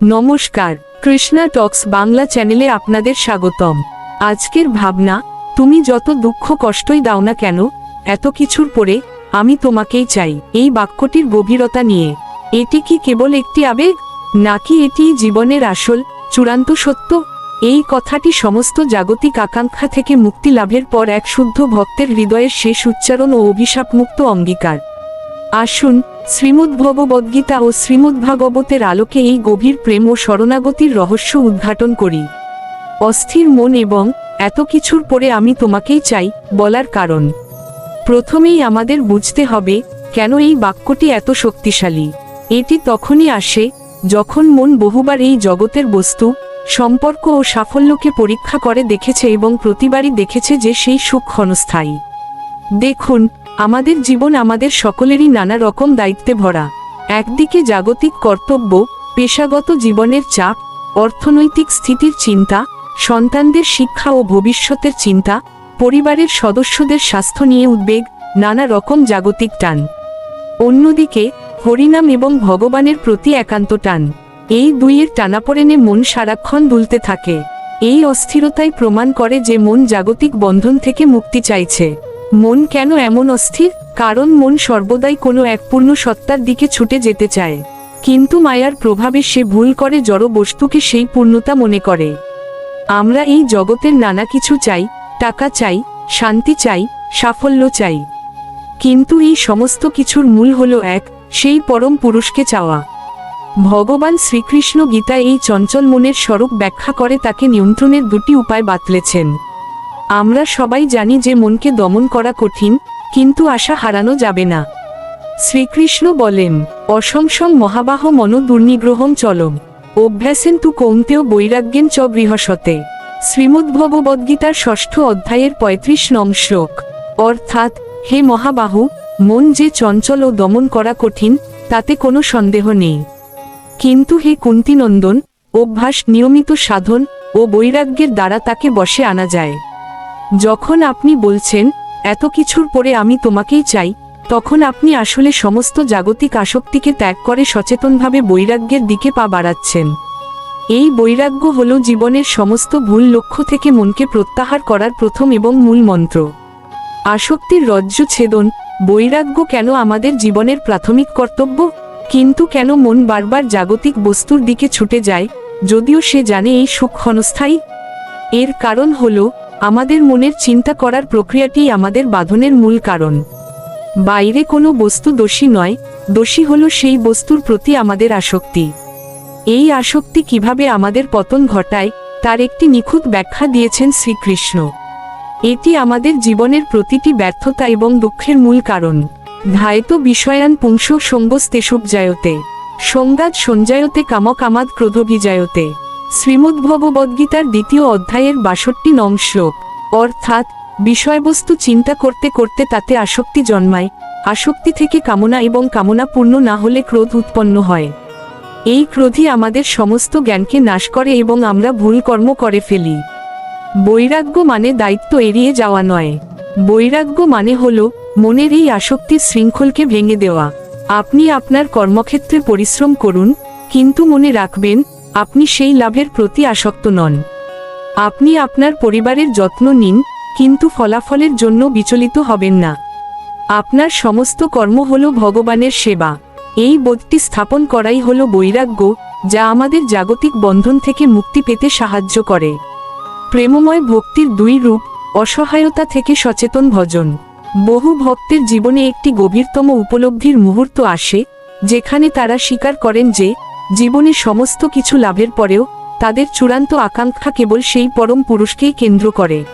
নমস্কার, কৃষ্ণা টক্স বাংলা চ্যানেলে আপনাদের স্বাগতম। আজকের ভাবনা, তুমি যত দুঃখ কষ্টই দাও না কেন, এত কিছুর পরে আমি তোমাকেই চাই, এই বাক্যটির গভীরতা নিয়ে। এটি কি কেবল একটি আবেগ? নাকি এটি জীবনের আসল, চূড়ান্ত সত্য? এই কথাটি সমস্ত জাগতিক আকাঙ্ক্ষা থেকে মুক্তি লাভের পর এক শুদ্ধ ভক্তের হৃদয়ের শেষ উচ্চারণ ও অভিশাপমুক্ত অঙ্গীকার। আসুন, শ্রীমদ্ভগবদ্গীতা ও শ্রীমদ্ভাগবতের আলোকে এই গভীর প্রেম ও শরণাগতির রহস্য উদ্ঘাটন করি। অস্থির মন এবং এত কিছুর পরে আমি তোমাকেই চাই, বলার কারণ। প্রথমেই আমাদের বুঝতে হবে, কেন এই বাক্যটি এত শক্তিশালী। এটি তখনই আসে, যখন মন বহুবার এই জগতের বস্তু, সম্পর্ক ও সাফল্যকে পরীক্ষা করে দেখেছে এবং প্রতিবারই দেখেছে যে সেই সুখ ক্ষণস্থায়ী। দেখুন আমাদের জীবন আমাদের সকলেরই নানা রকম দায়িত্বে ভরা। একদিকে জাগতিক কর্তব্য, পেশাগত জীবনের চাপ, অর্থনৈতিক স্থিতির চিন্তা, সন্তানদের শিক্ষা ও ভবিষ্যতের চিন্তা, পরিবারের সদস্যদের স্বাস্থ্য নিয়ে উদ্বেগ, নানা রকম জাগতিক টান। অন্যদিকে, হরিনাম এবং ভগবানের প্রতি একান্ত টান। এই দুইয়ের টানাপোড়েনে মন সারাক্ষণ দুলতে থাকে। এই অস্থিরতাই প্রমাণ করে যে মন জাগতিক বন্ধন থেকে মুক্তি চাইছে। মন কেন এমন অস্থির? কারণ মন সর্বদাই কোনো এক পূর্ণ সত্তার দিকে ছুটে যেতে চায়। কিন্তু মায়ার প্রভাবে সে ভুল করে জড় বস্তুকে সেই পূর্ণতা মনে করে। আমরা এই জগতের নানা কিছু চাই, টাকা চাই, শান্তি চাই, সাফল্য চাই। কিন্তু এই সমস্ত কিছুর মূল হল এক, সেই পরম পুরুষকে চাওয়া। ভগবান শ্রীকৃষ্ণ গীতা এই চঞ্চল মনের স্বরূপ ব্যাখ্যা করে তাকে নিয়ন্ত্রণের দুটি উপায় বাতলেছেন। আমরা সবাই জানি যে মনকে দমন করা কঠিন, কিন্তু আশা হারানো যাবে না। শ্রীকৃষ্ণ বলেন অসংসং মহাবাহ মন দুর্নিগ্রহম চলম। অভ্যাসেন তু কৌন্তেও বৈরাগ্যেন চ বৃহসতে। শ্রীমদ্ভগবদ্গীতার ষষ্ঠ অধ্যায়ের পঁয়ত্রিশ নং শ্লোক। অর্থাৎ, হে মহাবাহু, মন যে চঞ্চল ও দমন করা কঠিন, তাতে কোনো সন্দেহ নেই। কিন্তু হে কুন্তিনন্দন, অভ্যাস নিয়মিত সাধন ও বৈরাগ্যের দ্বারা তাকে বসে আনা যায়। যখন আপনি বলছেন, এত কিছুর পরে আমি তোমাকেই চাই, তখন আপনি আসলে সমস্ত জাগতিক আসক্তিকে ত্যাগ করে সচেতনভাবে বৈরাগ্যের দিকে পা বাড়াচ্ছেন। এই বৈরাগ্য হল জীবনের সমস্ত ভুল লক্ষ্য থেকে মনকে প্রত্যাহার করার প্রথম এবং মূল মন্ত্র। আসক্তির রজ্জু ছেদন, বৈরাগ্য কেন আমাদের জীবনের প্রাথমিক কর্তব্য? কিন্তু কেন মন বারবার জাগতিক বস্তুর দিকে ছুটে যায়, যদিও সে জানে এই সুখ ক্ষণস্থায়ী? এর কারণ হল আমাদের মনের চিন্তা করার প্রক্রিয়াটি আমাদের বাঁধনের মূল কারণ। বাইরে কোনো বস্তু দোষী নয়, দোষী হল সেই বস্তুর প্রতি আমাদের আসক্তি। এই আসক্তি কীভাবে আমাদের পতন ঘটায়, তার একটি নিখুঁত ব্যাখ্যা দিয়েছেন শ্রীকৃষ্ণ। এটি আমাদের জীবনের প্রতিটি ব্যর্থতা এবং দুঃখের মূল কারণ। ধায়ত বিষয়ান পুংস সঙ্গস্তেসুপজায়তে সংবাদ সঞ্জায়তে কামকামাদ ক্রোধবিজায়তে শ্রীমদ্ভগবদ্গীতার দ্বিতীয় অধ্যায়ের বাষট্টি নং শ্লোক। অর্থাৎ, বিষয়বস্তু চিন্তা করতে করতে তাতে আসক্তি জন্মায়, আসক্তি থেকে কামনা এবং কামনা পূর্ণ না হলে ক্রোধ উৎপন্ন হয়। এই ক্রোধই আমাদের সমস্ত জ্ঞানকে নাশ করে এবং আমরা ভুল কর্ম করে ফেলি। বৈরাগ্য মানে দায়িত্ব এড়িয়ে যাওয়া নয়। বৈরাগ্য মানে হল, মনের এই আসক্তির শৃঙ্খলকে ভেঙে দেওয়া। আপনি আপনার কর্মক্ষেত্রে পরিশ্রম করুন, কিন্তু মনে রাখবেন আপনি সেই লাভের প্রতি আসক্ত নন। আপনি আপনার পরিবারের যত্ন নিন, কিন্তু ফলাফলের জন্য বিচলিত হবেন না। আপনার সমস্ত কর্ম হল ভগবানের সেবা। এই বোধটি স্থাপন করাই হল বৈরাগ্য, যা আমাদের জাগতিক বন্ধন থেকে মুক্তি পেতে সাহায্য করে। প্রেমময় ভক্তির দুই রূপ, অসহায়তা থেকে সচেতন ভজন। বহু ভক্তের জীবনে একটি গভীরতম উপলব্ধির মুহূর্ত আসে, যেখানে তারা স্বীকার করেন যে জীবনে সমস্ত কিছু লাভের পরেও তাদের চূড়ান্ত আকাঙ্ক্ষা কেবল সেই পরম পুরুষকেই কেন্দ্র করে।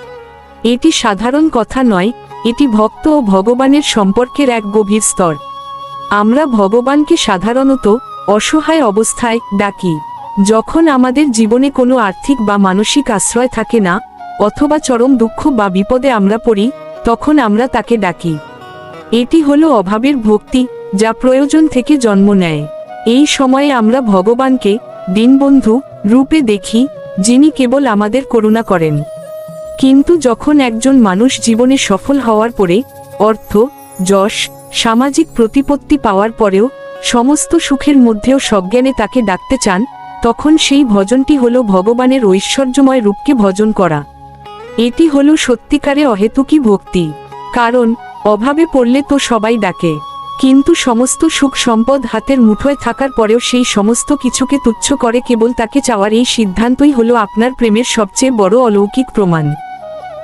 এটি সাধারণ কথা নয়, এটি ভক্ত ও ভগবানের সম্পর্কের এক গভীর স্তর। আমরা ভগবানকে সাধারণত অসহায় অবস্থায় ডাকি, যখন আমাদের জীবনে কোনো আর্থিক বা মানসিক আশ্রয় থাকে না, অথবা চরম দুঃখ বা বিপদে আমরা পড়ি, তখন আমরা তাকে ডাকি। এটি হলো অভাবের ভক্তি, যা প্রয়োজন থেকে জন্ম নেয়। এই সময়ে আমরা ভগবানকে, দীনবন্ধু, রূপে দেখি, যিনি কেবল আমাদের করুণা করেন। কিন্তু যখন একজন মানুষ জীবনে সফল হওয়ার পরে, অর্থ, যশ, সামাজিক প্রতিপত্তি পাওয়ার পরেও, সমস্ত সুখের মধ্যেও সজ্ঞানে তাকে ডাকতে চান, তখন সেই ভজনটি হল ভগবানের ঐশ্বর্যময় রূপকে ভজন করা। এটি হল সত্যিকারে অহেতুকী ভক্তি। কারণ, অভাবে পড়লে তো সবাই ডাকে। কিন্তু সমস্ত সুখ সম্পদ হাতের মুঠোয় থাকার পরেও সেই সমস্ত কিছুকে তুচ্ছ করে কেবল তাকে চাওয়ার এই সিদ্ধান্তই হলো আপনার প্রেমের সবচেয়ে বড় অলৌকিক প্রমাণ।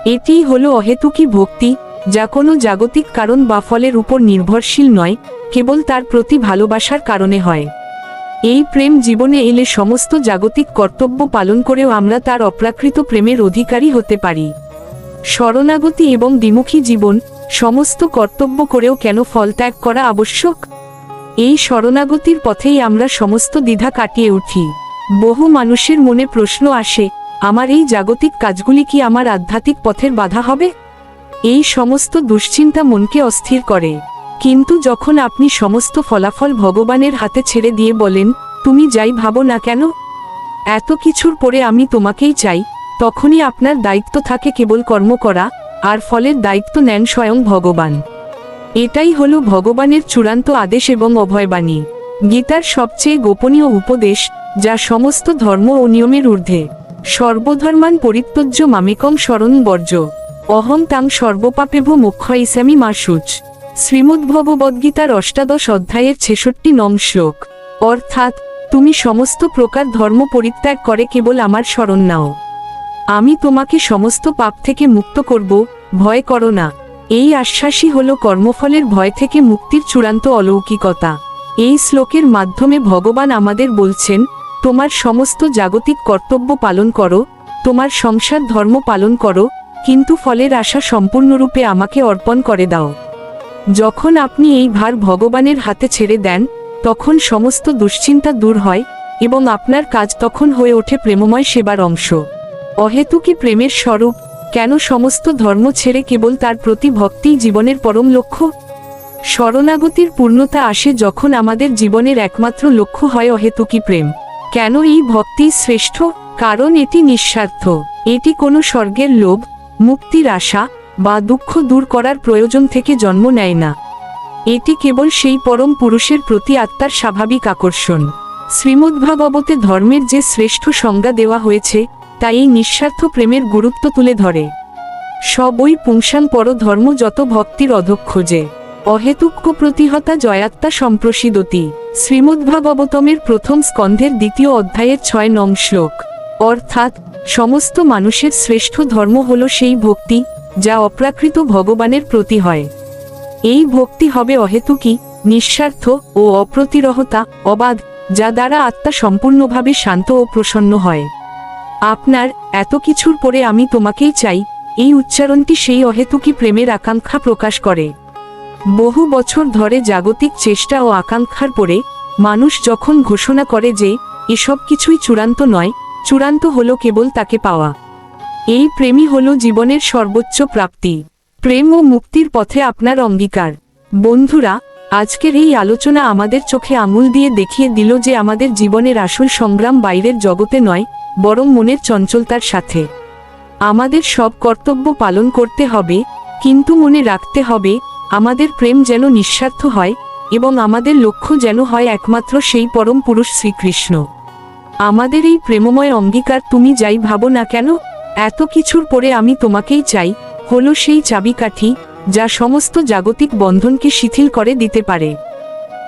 এটিই হলো অহেতুকী ভক্তি, যা কোনো জাগতিক কারণ বা ফলের উপর নির্ভরশীল নয়, কেবল তার প্রতি ভালোবাসার কারণে হয়। এই প্রেম জীবনে এলে সমস্ত জাগতিক কর্তব্য পালন করেও আমরা তার অপ্রাকৃত প্রেমের অধিকারী হতে পারি। শরণাগতি এবং দ্বিমুখী জীবন সমস্ত কর্তব্য করেও কেন ফল ত্যাগ করা আবশ্যক? এই শরণাগতির পথেই আমরা সমস্ত দ্বিধা কাটিয়ে উঠি। বহু মানুষের মনে প্রশ্ন আসে, আমার এই জাগতিক কাজগুলি কি আমার আধ্যাত্মিক পথের বাধা হবে? এই সমস্ত দুশ্চিন্তা মনকে অস্থির করে। কিন্তু যখন আপনি সমস্ত ফলাফল ভগবানের হাতে ছেড়ে দিয়ে বলেন, তুমি যাই ভাবো না কেন? এত কিছুর পরে আমি তোমাকেই চাই। তখনই আপনার দায়িত্ব থাকে কেবল কর্ম করা আর ফলের দায়িত্ব নেন স্বয়ং ভগবান। এটাই হল ভগবানের চূড়ান্ত আদেশ এবং অভয়বাণী। গীতার সবচেয়ে গোপনীয় উপদেশ, যা সমস্ত ধর্ম ও নিয়মের ঊর্ধ্বে। সর্বধর্মান পরিত্যজ্য মামেকম স্মরণ বর্জ্য। অহং তাং সর্বপাপেভ মুখ্য ইসামি মাসুচ শ্রীমদ্ভগবদ্গীতার অষ্টাদশ অধ্যায়ের ছেষট্টি নং শ্লোক। অর্থাৎ, তুমি সমস্ত প্রকার ধর্ম পরিত্যাগ করে কেবল আমার স্মরণ নাও। আমি তোমাকে সমস্ত পাপ থেকে মুক্ত করব, ভয় করো না। এই আশ্বাসই হল কর্মফলের ভয় থেকে মুক্তির চূড়ান্ত অলৌকিকতা। এই শ্লোকের মাধ্যমে ভগবান আমাদের বলছেন, তোমার সমস্ত জাগতিক কর্তব্য পালন করো, তোমার সংসার ধর্ম পালন করো, কিন্তু ফলের আশা সম্পূর্ণরূপে আমাকে অর্পণ করে দাও। যখন আপনি এই ভার ভগবানের হাতে ছেড়ে দেন, তখন সমস্ত দুশ্চিন্তা দূর হয়, এবং আপনার কাজ তখন হয়ে ওঠে প্রেমময় সেবার অংশ। অহেতুকি প্রেমের স্বরূপ, কেন সমস্ত ধর্ম ছেড়ে কেবল তার প্রতি ভক্তিই জীবনের পরম লক্ষ্য? শরণাগতির পূর্ণতা আসে যখন আমাদের জীবনের একমাত্র লক্ষ্য হয় অহেতুকি প্রেম। কেন এই ভক্তি শ্রেষ্ঠ? কারণ এটি নিঃস্বার্থ। এটি কোনো স্বর্গের লোভ, মুক্তির আশা বা দুঃখ দূর করার প্রয়োজন থেকে জন্ম নেয় না। এটি কেবল সেই পরম পুরুষের প্রতি আত্মার স্বাভাবিক আকর্ষণ। শ্রীমদ্ভাগবতে ধর্মের যে শ্রেষ্ঠ সংজ্ঞা দেওয়া হয়েছে তা এই নিঃস্বার্থ প্রেমের গুরুত্ব তুলে ধরে। সবই পুংসান পর ধর্ম যত ভক্তির অধক্ষ যে। অহেতুক্য প্রতিহতা জয়াত্মা সম্প্রসিদতি। শ্রীমদ্ভাগবতমের প্রথম স্কন্ধের দ্বিতীয় অধ্যায়ের ছয় নং শ্লোক। অর্থাৎ, সমস্ত মানুষের শ্রেষ্ঠ ধর্ম হল সেই ভক্তি, যা অপ্রাকৃত ভগবানের প্রতি হয়। এই ভক্তি হবে অহেতুকী, নিঃস্বার্থ ও অপ্রতিরহতা, অবাধ, যা দ্বারা আত্মা সম্পূর্ণভাবে শান্ত ও প্রসন্ন হয়। আপনার এত কিছুর পরে আমি তোমাকেই চাই। এই উচ্চারণটি সেই অহেতুকি প্রেমের আকাঙ্ক্ষা প্রকাশ করে। বহু বছর ধরে জাগতিক চেষ্টা ও আকাঙ্ক্ষার পরে মানুষ যখন ঘোষণা করে যে এসব কিছুই চূড়ান্ত নয়, চূড়ান্ত হলো কেবল তাকে পাওয়া। এই প্রেমই হলো জীবনের সর্বোচ্চ প্রাপ্তি। প্রেম ও মুক্তির পথে আপনার অঙ্গীকার। বন্ধুরা, আজকের এই আলোচনা আমাদের চোখে আঙুল দিয়ে দেখিয়ে দিল যে আমাদের জীবনের আসল সংগ্রাম বাইরের জগতে নয় বরং মনের চঞ্চলতার সাথে। আমাদের সব কর্তব্য পালন করতে হবে, কিন্তু মনে রাখতে হবে, আমাদের প্রেম যেন নিঃস্বার্থ হয়, এবং আমাদের লক্ষ্য যেন হয় একমাত্র সেই পরম পুরুষ শ্রীকৃষ্ণ। আমাদের এই প্রেমময় অঙ্গীকার তুমি যাই ভাবো না কেন, এত কিছুর পরে আমি তোমাকেই চাই, হলো সেই চাবিকাঠি, যা সমস্ত জাগতিক বন্ধনকে শিথিল করে দিতে পারে।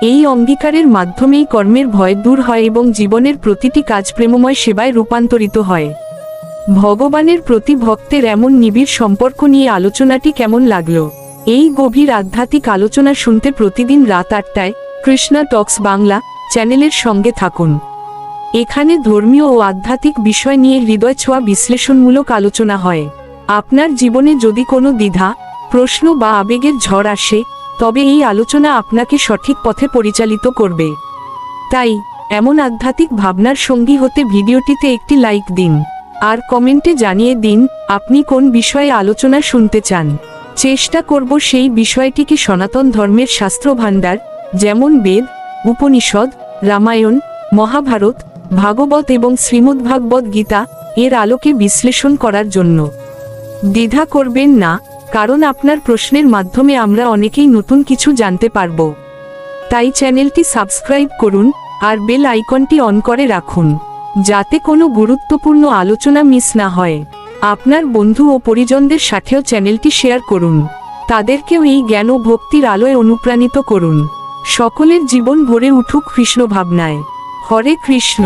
এই অঙ্গীকারের মাধ্যমেই কর্মের ভয় দূর হয় এবং জীবনের প্রতিটি কাজ প্রেমময় সেবায় রূপান্তরিত হয়। ভগবানের প্রতি ভক্তের এমন নিবিড় সম্পর্ক নিয়ে আলোচনাটি কেমন লাগল? এই গভীর আধ্যাত্মিক আলোচনা শুনতে প্রতিদিন রাত আটটায় কৃষ্ণা টক্স বাংলা চ্যানেলের সঙ্গে থাকুন। এখানে ধর্মীয় ও আধ্যাত্মিক বিষয় নিয়ে হৃদয় ছোঁয়া বিশ্লেষণমূলক আলোচনা হয়। আপনার জীবনে যদি কোনো দ্বিধা, প্রশ্ন বা আবেগের ঝড় আসে তবে এই আলোচনা আপনাকে সঠিক পথে পরিচালিত করবে। তাই, এমন আধ্যাত্মিক ভাবনার সঙ্গী হতে ভিডিওটিতে একটি লাইক দিন। আর কমেন্টে জানিয়ে দিন, আপনি কোন বিষয়ে আলোচনা শুনতে চান। চেষ্টা করব সেই বিষয়টিকে সনাতন ধর্মের শাস্ত্র ভাণ্ডার যেমন বেদ, উপনিষদ, রামায়ণ, মহাভারত, ভাগবত এবং শ্রীমদ্ভাগবত গীতা, এর আলোকে বিশ্লেষণ করার জন্য। দ্বিধা করবেন না। কারণ আপনার প্রশ্নের মাধ্যমে আমরা অনেকেই নতুন কিছু জানতে পারব। তাই চ্যানেলটি সাবস্ক্রাইব করুন, আর বেল আইকনটি অন করে রাখুন, যাতে কোনো গুরুত্বপূর্ণ আলোচনা মিস না হয়। আপনার বন্ধু ও পরিজনদের সাথেও চ্যানেলটি শেয়ার করুন। তাদেরকেও এই জ্ঞান ও ভক্তির আলোয় অনুপ্রাণিত করুন। সকলের জীবন ভরে উঠুক কৃষ্ণ ভাবনায়। হরে কৃষ্ণ।